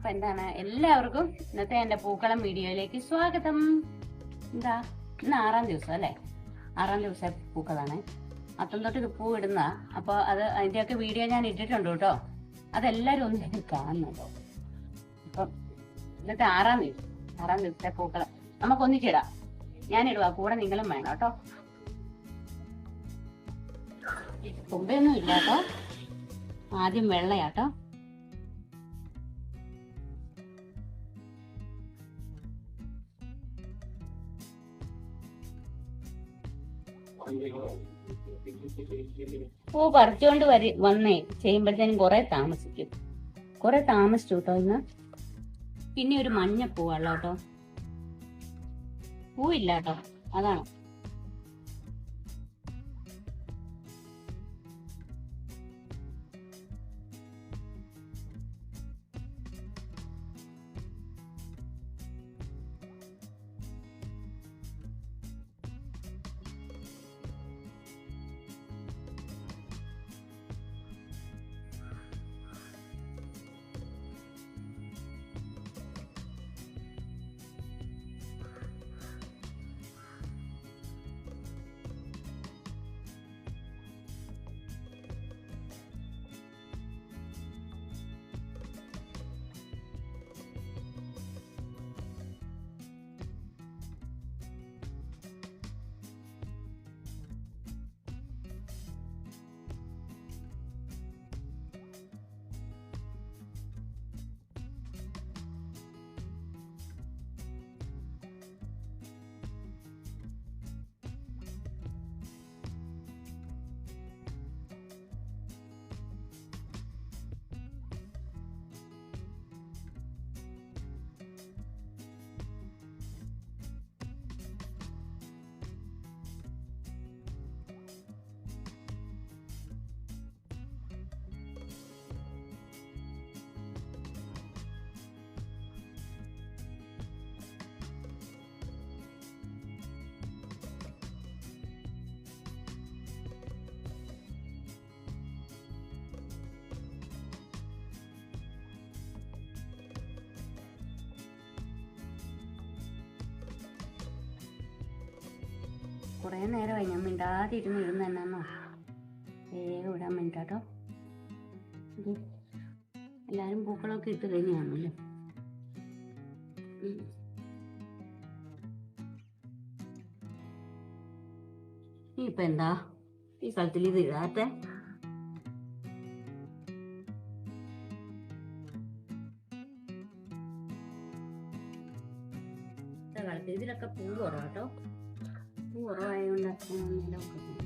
അപ്പൊ എന്താണ്? എല്ലാവർക്കും ഇന്നത്തെ എന്റെ പൂക്കളം വീഡിയോയിലേക്ക് സ്വാഗതം. എന്താ? ഇന്ന് ആറാം ദിവസം അല്ലേ? ആറാം ദിവസം പൂക്കളാണ്. അത്തം തൊട്ട് പൂ ഇടുന്ന അപ്പൊ അത് അതിന്റെയൊക്കെ വീഡിയോ ഞാൻ ഇട്ടിട്ടുണ്ട് കേട്ടോ. അതെല്ലാരും ഒന്ന് കാണുന്നുണ്ടോ? അപ്പം ഇന്നത്തെ ആറാം ദിവസം ആറാം ദിവസത്തെ പൂക്കളം. ഞാൻ ഇടുവാ. കൂടെ നിങ്ങളും വേണം കേട്ടോ. തുമ്പയൊന്നും ഇല്ല കേട്ടോ ആദ്യം വെള്ളയാട്ടോ. പൂ പറിച്ചുകൊണ്ട് വരി വന്നേ. ചെയ്യുമ്പോഴത്തേനും കുറെ താമസിക്കും. കുറെ താമസിച്ചു കേട്ടോ ഇന്ന്. പിന്നെ ഒരു മഞ്ഞ പൂവാണല്ലോ കേട്ടോ പൂവില്ല കേട്ടോ. അതാണ്? കുറെ നേരമായി ഞാൻ മിണ്ടാതെ ഇരുന്ന് ഇരുന്ന് എന്നാന്നോ? വേഗം ഇടാൻ വേണ്ടിട്ടോ എല്ലാവരും പൂക്കളൊക്കെ ഇട്ട് കഴിഞ്ഞാണല്ലോ ഇപ്പൊ എന്താ? ഈ സ്ഥലത്തിൽ ഇത് ഇടാത്തെ? ഇതിലൊക്കെ പൂ കുറവാട്ടോ. పూర్వం అయి ఉండొచ్చు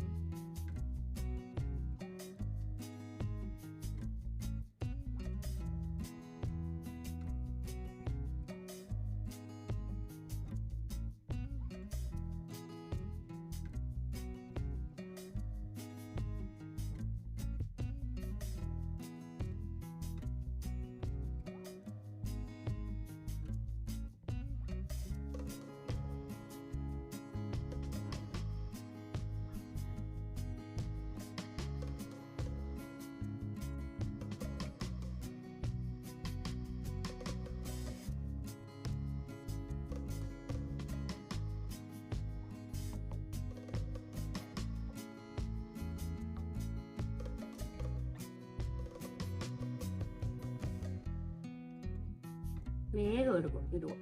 വേഗം എടുക്കും ഇടുക.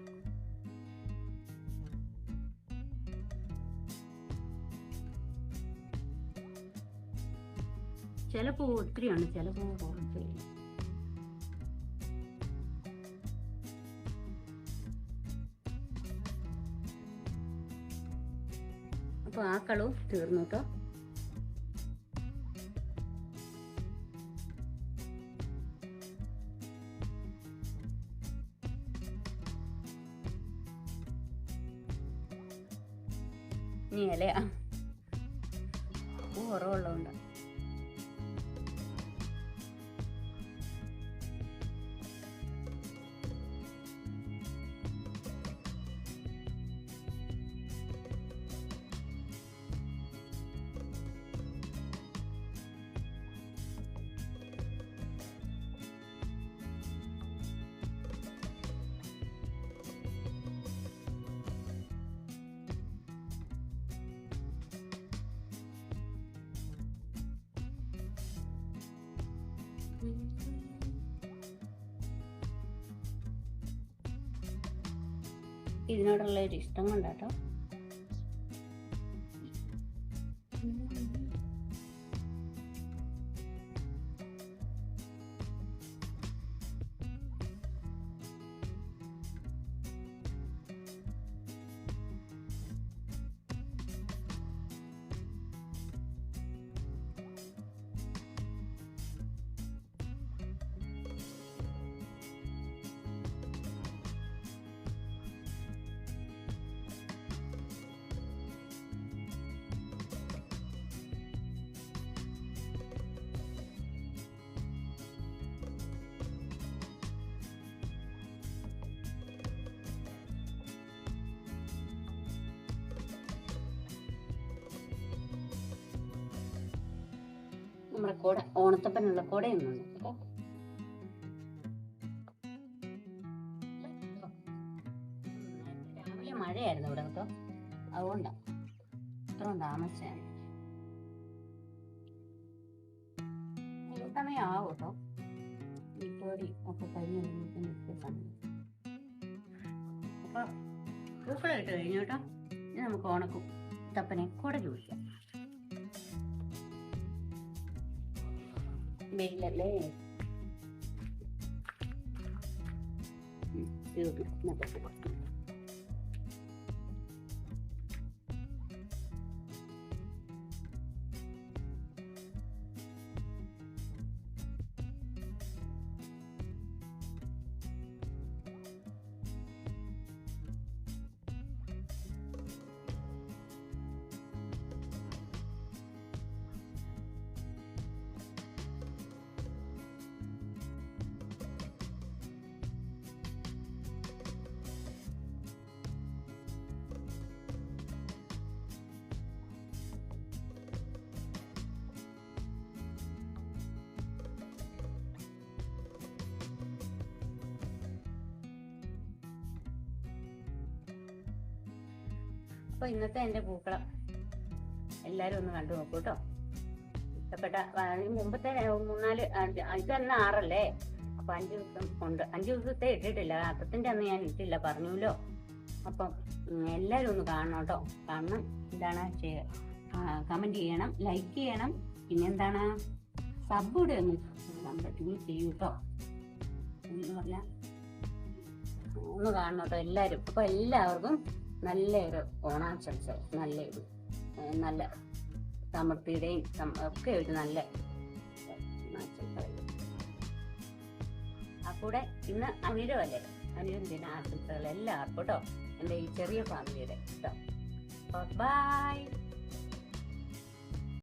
ചില പൂ ഒത്തിരിയാണ് ചില പൂ കുറച്ച് ആ കളവും തീർന്നു കേട്ടോ. ഇനി ഇലയാ പൂ ഇതിനോടുള്ള ഒരു ഇഷ്ടം കൊണ്ടാട്ടോ. നമ്മുടെ കൂടെ ഓണത്തപ്പനുള്ള കൂടെയൊന്നുണ്ട് കേട്ടോ രാവിലെ മഴയായിരുന്നു ഇവിടെ കേട്ടോ. അതുകൊണ്ടാ. ഇത്രയും താമസിച്ചാണ് ഈ സമയമാവും കേട്ടോ. ഒക്കെ കഴിഞ്ഞ് കഴിയുമ്പോഴത്തേനും ഇത്തിരി സമയം. അപ്പൊ പൂക്കളം ഇട്ട് കഴിഞ്ഞു കേട്ടോ. ഇനി നമുക്ക് ഓണക്കും തപ്പനെ കൂടെ ചോദിക്കാം. വെയിലല്ലേ ഉം, തീർന്നു. ഇന്നത്തെ പൂക്കൾ. അപ്പൊ ഇന്നത്തെ എന്റെ പൂക്കളം. എല്ലാരും ഒന്ന് കണ്ടു നോക്കൂ കേട്ടോ ഇഷ്ടപ്പെട്ട മുമ്പത്തെ മൂന്നാൽ അഞ്ച് ഇത് തന്നെ ആറല്ലേ? അപ്പൊ അഞ്ചു ദിവസം ഉണ്ട്. അഞ്ചു ദിവസത്തെ ഇട്ടിട്ടില്ല. അത്തത്തിന്റെ അന്ന് ഞാൻ ഇട്ടില്ല. പറഞ്ഞല്ലോ. അപ്പം എല്ലാവരും ഒന്ന് കാണണം കേട്ടോ കാണണം. എന്താണ് കമന്റ് ചെയ്യണം. ലൈക്ക് ചെയ്യണം. പിന്നെ എന്താണ്? സബ് കൂടെ ഒന്ന് സംരക്ഷണം ചെയ്യൂ കേട്ടോ ഒന്ന് കാണണം കേട്ടോ എല്ലാരും. അപ്പൊ എല്ലാവർക്കും നല്ലൊരു ഓണാശംസ നല്ല ഒരു നല്ല സമൃദ്ധിയുടെയും ഒക്കെ ഒരു നല്ല അപ്പൂടെ ഇന്ന് അനിരമല്ലേ അനിരും ദിന ആശംസകൾ എല്ലാവർക്കും കേട്ടോ എന്റെ ഈ ചെറിയ ഫാമിലിയുടെ കേട്ടോ ബൈ